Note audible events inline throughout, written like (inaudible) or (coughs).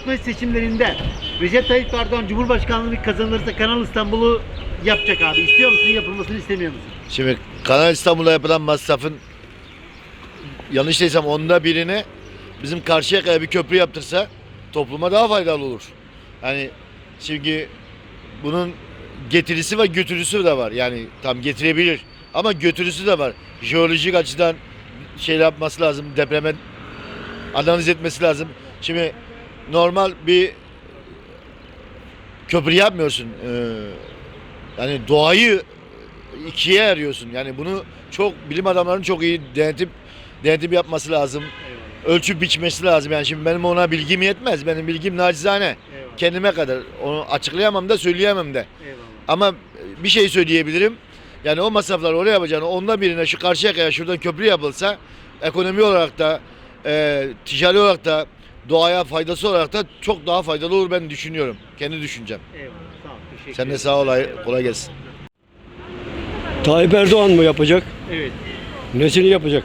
24 Mayıs seçimlerinde Recep Tayyip Erdoğan Cumhurbaşkanlığı kazanırsa Kanal İstanbul'u yapacak abi. İstiyor musun yapılmasını istemiyor musun? Şimdi Kanal İstanbul'a yapılan masrafın yanlış değilsem onda birini bizim Karşıyaka'ya bir köprü yaptırsa topluma daha faydalı olur. Hani çünkü bunun getirisi ve götürüsü de var. Yani tam getirebilir ama götürüsü de var. Jeolojik açıdan şey yapması lazım. Depreme analiz etmesi lazım. Şimdi normal bir köprü yapmıyorsun. Ee, yani doğayı ikiye ayırıyorsun. Yani bunu çok bilim adamlarının çok iyi denetim denetim yapması lazım. Ölçüp biçmesi lazım. Yani şimdi benim ona bilgim yetmez. Benim bilgim nacizane. Eyvallah. Kendime kadar. Onu açıklayamam da söyleyemem de. Eyvallah. Ama bir şey söyleyebilirim. Yani o masraflar oraya yapacağını onda birine şu Karşıyaka'ya şuradan köprü yapılsa ekonomi olarak da e, ticari olarak da doğaya faydası olarak da çok daha faydalı olur ben düşünüyorum. Kendi düşüncem. Eyvallah. Sağ ol. Teşekkür Sen de sağ ol. ay- Kolay gelsin. Tayyip Erdoğan mı yapacak? Evet. Nesini yapacak?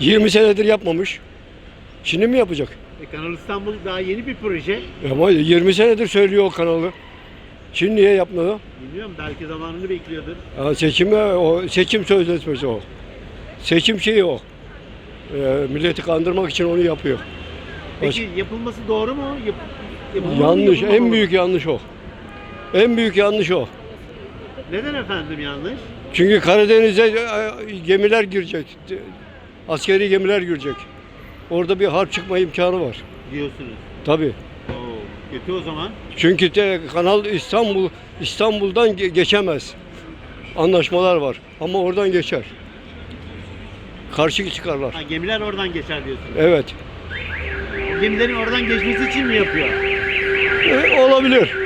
20 senedir yapmamış. Şimdi mi yapacak? E, Kanal İstanbul daha yeni bir proje. Ama 20 senedir söylüyor o kanalı. Şimdi niye yapmadı? Bilmiyorum belki zamanını bekliyordur. Ya seçime, o seçim sözleşmesi o. Seçim şeyi o. Ee, milleti kandırmak için onu yapıyor. Peki yapılması doğru mu? Yap, yapılmalı mı, Yanlış, yapılmamalı en mı? büyük yanlış o. En büyük yanlış o. Neden efendim yanlış? Çünkü Karadeniz'e e, gemiler girecek. Askeri gemiler girecek. Orada bir harp çıkma imkanı var. Diyorsunuz. Tabii. Oo, kötü o zaman. Çünkü de Kanal İstanbul İstanbul'dan ge- geçemez. Anlaşmalar var ama oradan geçer. Karşı çıkarlar. Ha, gemiler oradan geçer diyorsunuz. Evet. Gemilerin oradan geçmesi için mi yapıyor? E, olabilir.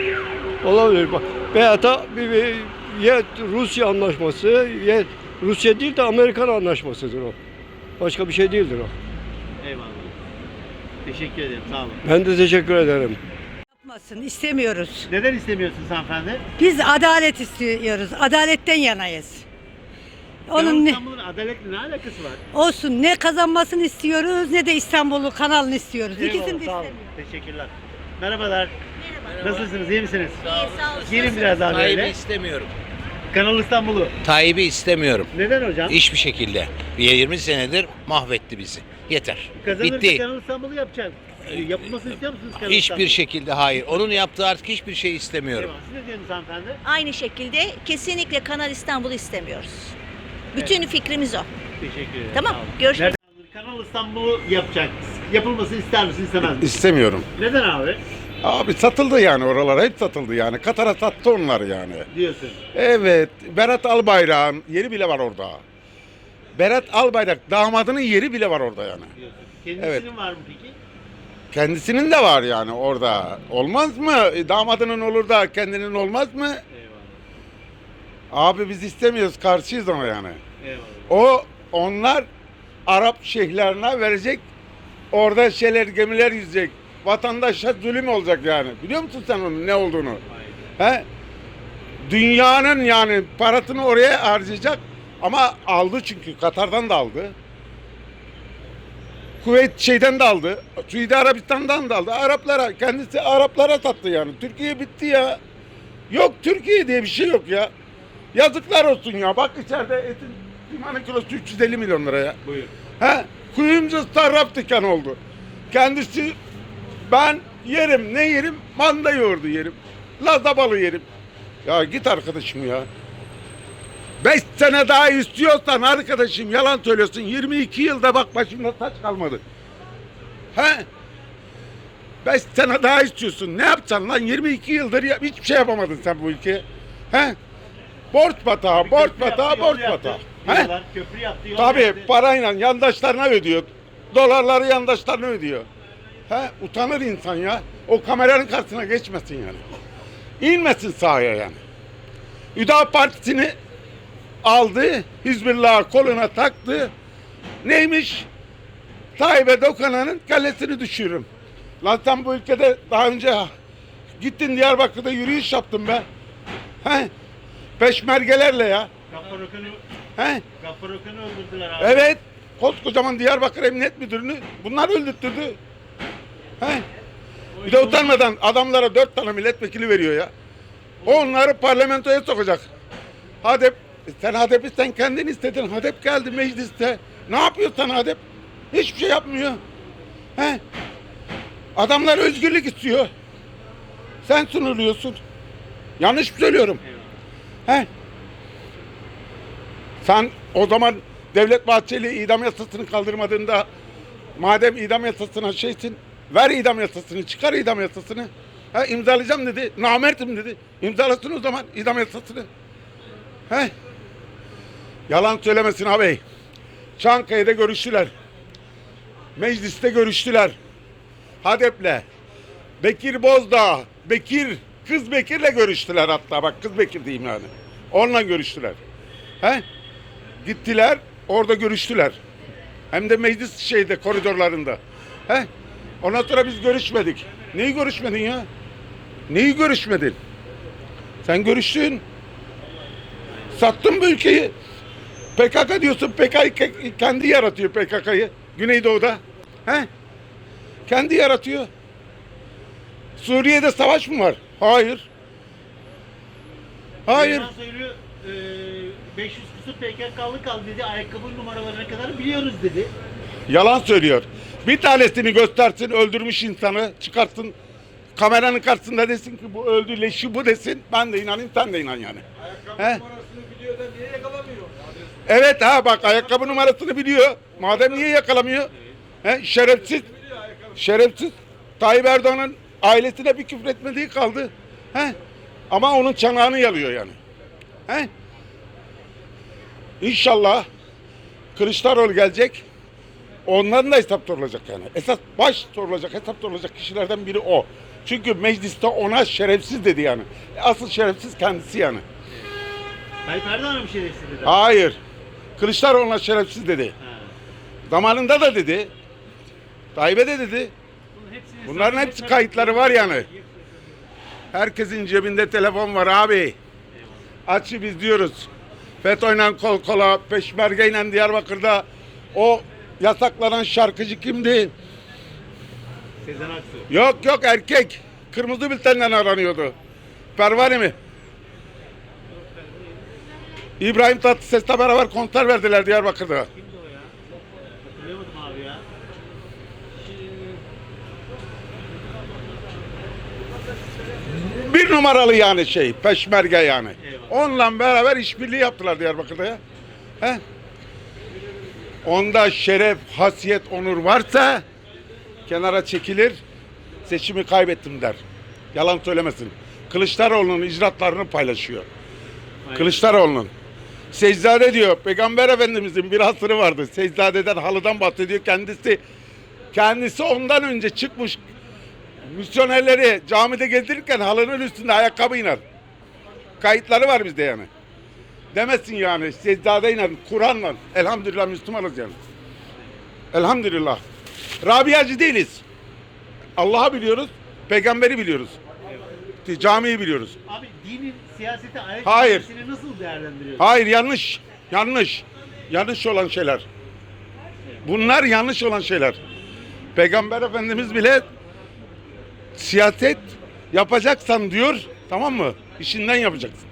Olabilir. Bak, Veyahut da bir, bir, ya Rusya anlaşması ya Rusya değil de Amerikan anlaşmasıdır o. Başka bir şey değildir o. Eyvallah. Teşekkür ederim. Sağ olun. Ben de teşekkür ederim. Yapmasın istemiyoruz. Neden istemiyorsunuz hanımefendi? Biz adalet istiyoruz. Adaletten yanayız. Onun ne, İstanbul'un adaletle ne alakası var? olsun ne kazanmasını istiyoruz ne de İstanbul'u kanalını istiyoruz. İkisini de Eyvallah, sağ olun. istemiyoruz. Teşekkürler. Merhabalar. Nasılsınız? iyi misiniz? Sağ olun. Gelin biraz daha Tayyip'i böyle. istemiyorum. Kanal İstanbul'u. Tayyip'i istemiyorum. Neden hocam? Hiçbir şekilde. 20 senedir mahvetti bizi. Yeter. Kazanırsa Bitti. Kanal İstanbul'u yapacak. Yapılmasını istiyor musunuz Kanal Hiçbir İstanbul'u? şekilde hayır. Onun yaptığı artık hiçbir şey istemiyorum. Eyvallah. Siz ne diyorsunuz hanımefendi? Aynı şekilde kesinlikle Kanal İstanbul'u istemiyoruz. Bütün fikrimiz o. Teşekkür ederim. Tamam, görüşmek Nereden- Kanal İstanbul'u yapacak. Yapılmasını ister misin istemez misin? İstemiyorum. Neden abi? Abi satıldı yani oralar hep satıldı yani. Katar'a sattı onlar yani. Diyorsun. Evet. Berat Albayrak'ın yeri bile var orada. Berat Albayrak damadının yeri bile var orada yani. Diyorsun. Kendisinin Evet. var mı peki? Kendisinin de var yani orada. Olmaz mı? E, Damadının olur da kendinin olmaz mı? Eyvallah. Abi biz istemiyoruz. Karşıyız ona yani. O onlar Arap şeyhlerine verecek. Orada şeyler gemiler yüzecek. Vatandaşa zulüm olacak yani. Biliyor musun sen onun ne olduğunu? He? Dünyanın yani parasını oraya harcayacak ama aldı çünkü Katar'dan da aldı. Kuveyt şeyden de aldı. Suudi Arabistan'dan da aldı. Araplara kendisi Araplara sattı yani. Türkiye bitti ya. Yok Türkiye diye bir şey yok ya. Yazıklar olsun ya. Bak içeride etin limanın kilosu 350 milyon lira ya. Buyur. He? Kuyumcu sarraf dükkan oldu. Kendisi ben yerim ne yerim? Manda yoğurdu yerim. Lazda balı yerim. Ya git arkadaşım ya. 5 sene daha istiyorsan arkadaşım yalan söylüyorsun. 22 yılda bak başımda saç kalmadı. He? 5 sene daha istiyorsun. Ne yapacaksın lan? 22 yıldır ya, hiçbir şey yapamadın sen bu ülkeye. He? Borç batağı, borç batağı, borç batağı. He? Diyorlar, Köprü yaptı, yol Tabii yaptı. parayla yandaşlarına ödüyor. Dolarları yandaşlarına ödüyor. He, utanır insan ya. O kameranın karşısına geçmesin yani. İnmesin sahaya yani. Üda Partisi'ni aldı, Hizbullah koluna taktı. Neymiş? Tayyip'e dokananın kalesini düşürürüm. Lan sen bu ülkede daha önce gittin Diyarbakır'da yürüyüş yaptın be. He? Peşmergelerle ya. Okan'ı, He? Gaffar Okan'ı öldürdüler abi. Evet. Koskocaman Diyarbakır Emniyet Müdürünü bunlar öldürttürdü. He? Bir de utanmadan adamlara dört tane milletvekili veriyor ya. Onları parlamentoya sokacak. Hadep, sen Hadep'i sen kendin istedin. Hadep geldi mecliste. Ne yapıyor sen Hadep? Hiçbir şey yapmıyor. He? Adamlar özgürlük istiyor. Sen sunuluyorsun. Yanlış mı söylüyorum? He? Sen o zaman Devlet Bahçeli idam yasasını kaldırmadığında madem idam yasasına şeysin ver idam yasasını çıkar idam yasasını. Ha, imzalayacağım dedi. Namertim dedi. İmzalasın o zaman idam yasasını. He? Yalan söylemesin ağabey. Çankaya'da görüştüler. Mecliste görüştüler. Hadep'le. Bekir Bozdağ, Bekir, kız Bekir'le görüştüler hatta. Bak kız Bekir diyeyim yani. Onunla görüştüler. He? Gittiler, orada görüştüler. Hem de meclis şeyde, koridorlarında. He? Ondan sonra biz görüşmedik. Neyi görüşmedin ya? Neyi görüşmedin? Sen görüştün. Sattın bu ülkeyi. PKK diyorsun, PKK kendi yaratıyor PKK'yı. Güneydoğu'da. He? Kendi yaratıyor. Suriye'de savaş mı var? Hayır. Hayır. Söylüyor. 500 küsur PKK'lı kaldı dedi. Ayakkabı numaralarına kadar biliyoruz dedi. Yalan söylüyor. Bir tanesini göstersin öldürmüş insanı çıkartsın kameranın karşısında desin ki bu öldü leşi bu desin. Ben de inanayım sen de inan yani. He? Evet ha bak ayakkabı numarasını biliyor. Madem niye yakalamıyor? He? Şerefsiz. Şerefsiz. Tayyip Erdoğan'ın ailesine bir küfür etmediği kaldı. He? Ama onun çanağını yalıyor yani. He? İnşallah Kılıçdaroğlu gelecek. Onların da hesap sorulacak yani. Esas baş sorulacak, hesap sorulacak kişilerden biri o. Çünkü mecliste ona şerefsiz dedi yani. Asıl şerefsiz kendisi yani. Tayyip Erdoğan'a bir şey dedi. Hayır. Kılıçdaroğlu'na şerefsiz dedi. Ha. Zamanında da dedi. Tayyip'e de dedi. Bunların hepsi kayıtları var yani. Herkesin cebinde telefon var abi. Açı biz diyoruz. FETÖ'yle kol kola, peşmergeyle Diyarbakır'da o yasaklanan şarkıcı kimdi? Sezen Aksu. Yok yok erkek. Kırmızı bültenden aranıyordu. Pervane mi? İbrahim Tatlıses'le beraber konser verdiler Diyarbakır'da. Kimdi o ya? Hatırlayamadım abi ya. Bir numaralı yani şey, peşmerge yani. Eyvallah. Onunla beraber işbirliği yaptılar Diyarbakır'da ya. He? Onda şeref, hasiyet, onur varsa kenara çekilir, seçimi kaybettim der. Yalan söylemesin. Kılıçdaroğlu'nun icraatlarını paylaşıyor. Kılıçdaroğlu'nun. Secdade diyor, Peygamber Efendimizin bir hasırı vardı. Secdade'den, halıdan bahsediyor. Kendisi kendisi ondan önce çıkmış misyonerleri camide getirirken halının üstünde ayakkabı iner. Kayıtları var bizde yani. Demesin yani secdadeyle, Kur'an'la. Elhamdülillah Müslümanız yani. Elhamdülillah. Rabiacı değiliz. Allah'ı biliyoruz, peygamberi biliyoruz. Camiyi biliyoruz. Abi dinin siyasete ayak Hayır. nasıl değerlendiriyorsun? Hayır yanlış. Yanlış. Yanlış olan şeyler. Bunlar yanlış olan şeyler. Peygamber Efendimiz bile siyaset yapacaksan diyor tamam mı? İşinden yapacaksın.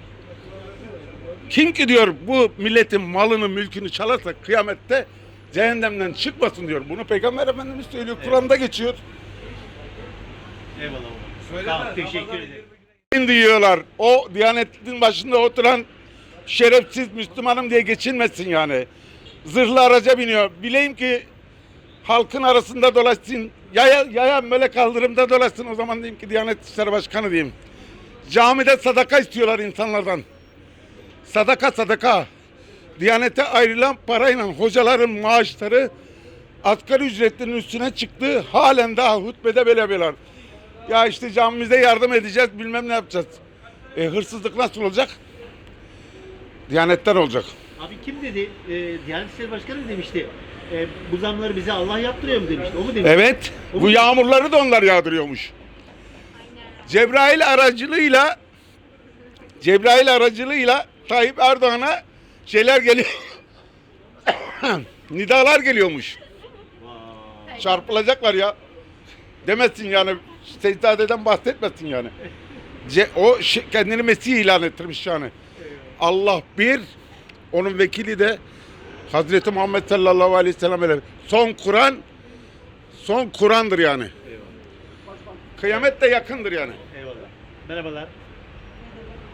Kim ki diyor bu milletin malını mülkünü çalarsa kıyamette cehennemden çıkmasın diyor. Bunu Peygamber Efendimiz söylüyor. Kur'an'da geçiyor. Eyvallah baba. Tamam, teşekkür ederim. diyorlar. O Diyanet'in başında oturan şerefsiz Müslümanım diye geçinmesin yani. Zırhlı araca biniyor. Bileyim ki halkın arasında dolaşsın. Yaya, yaya böyle kaldırımda dolaşsın. O zaman diyeyim ki Diyanet İşleri Başkanı diyeyim. Camide sadaka istiyorlar insanlardan. Sadaka sadaka. Diyanete ayrılan parayla hocaların maaşları asgari ücretlinin üstüne çıktı. Halen daha hutbede böyle böyle. Ya işte camimize yardım edeceğiz bilmem ne yapacağız. E, hırsızlık nasıl olacak? Diyanetten olacak. Abi kim dedi? Ee, Diyanet İşleri Başkanı mı demişti? Ee, bu zamları bize Allah yaptırıyor mu demişti. O mu demişti? Evet. Bu yağmurları da onlar yağdırıyormuş. Cebrail aracılığıyla Cebrail aracılığıyla Tayyip Erdoğan'a şeyler geliyor. (coughs) Nidalar geliyormuş. Çarpılacaklar ya. Demesin yani Secdadeden bahsetmesin yani. Ce- o kendini Mesih ilan ettirmiş yani. Allah bir, onun vekili de Hazreti Muhammed sallallahu aleyhi ve sellem öyle. Son Kur'an, son Kur'an'dır yani. Kıyamet de yakındır yani. Eyvallah. Merhabalar.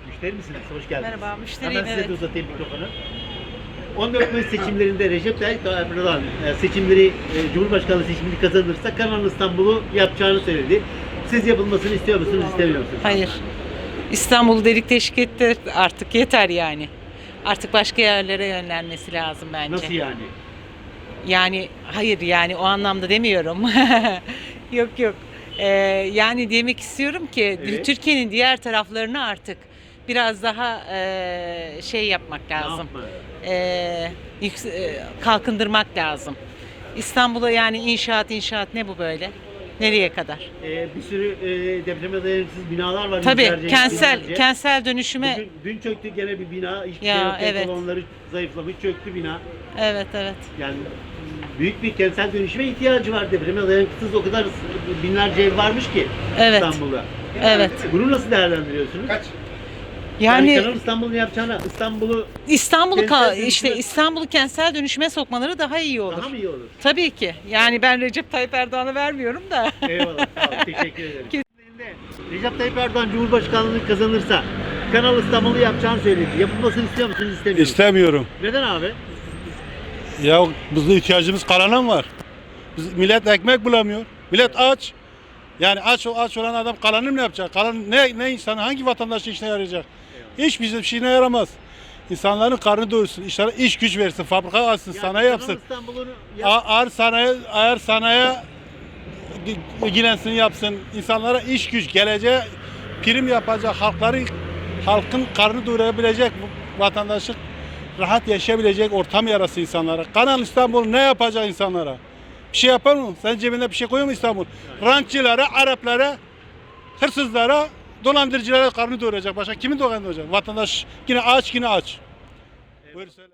Müşteri misiniz? Hoş geldiniz. Merhaba, müşteriyim, Hemen size evet. de uzatayım mikrofonu. 14 Mayıs seçimlerinde Recep Tayyip Erdoğan e, seçimleri, e, Cumhurbaşkanlığı seçimini kazanırsa Kanal İstanbul'u yapacağını söyledi. Siz yapılmasını istiyor musunuz, istemiyor musunuz? Hayır. İstanbul'u delik deşik etti artık yeter yani. Artık başka yerlere yönlenmesi lazım bence. Nasıl yani? Yani hayır yani o anlamda demiyorum. (laughs) yok yok. Ee, yani demek istiyorum ki Evet. Türkiye'nin diğer taraflarını artık biraz daha e, şey yapmak Ne lazım. yapma? E, yüks- e, kalkındırmak lazım. İstanbul'a yani inşaat inşaat ne bu böyle? Nereye kadar? E, bir sürü e, depreme dayanıksız binalar var. Tabii yüzlerce, kentsel binlerce. kentsel dönüşüme Bugün, dün çöktü gene bir bina. Hiçbir Ya, şey yok. evet. Kolonları zayıflamış, çöktü bina. evet evet. Yani büyük bir kentsel dönüşüme ihtiyacı var depreme dayanıksız o kadar binlerce ev varmış ki Evet. İstanbul'da. Evet. Bunu nasıl değerlendiriyorsunuz? Kaç? Yani, Yani Kanal İstanbul'un yapacağına İstanbul'u İstanbul'u Kentsel ka- dönüşüme- işte İstanbul'u kentsel dönüşüme sokmaları daha iyi olur. daha mı iyi olur? Tabii ki. Yani ben Recep Tayyip Erdoğan'a vermiyorum da. Eyvallah. Sağ ol. Teşekkür ederim. (laughs) Recep Tayyip Erdoğan Cumhurbaşkanlığını kazanırsa Kanal İstanbul'u yapacağını söyledi. Yapılmasını istiyor musunuz, istemiyor musunuz? İstemiyorum. Neden abi? Ya bizim ihtiyacımız karana var? Biz, millet ekmek bulamıyor. Millet aç. Yani aç aç olan adam kalanı ne yapacak? Kalan ne ne insan hangi vatandaşın işine yarayacak? Hiç bizim şeyine yaramaz. İnsanların karnı doyursun, işlere iş güç versin, fabrika açsın, Yani sanayi yapsın. Kanal İstanbul'u yap- A- Ağır sanayi, ağır sanayi ilgilensin yapsın. İnsanlara iş güç, geleceğe prim yapacak, halkları halkın karnı doyurabilecek vatandaşlık rahat yaşayabilecek ortam yarası insanlara. Kanal İstanbul ne yapacak insanlara? Bir şey yapar mı? Sen cebinde bir şey koyuyor mu İstanbul? Rantçılara, Araplara, hırsızlara, dolandırıcılara karnı doyuracak. Başka kimi dolandıracak? Vatandaş yine aç yine aç. Buyur söyle.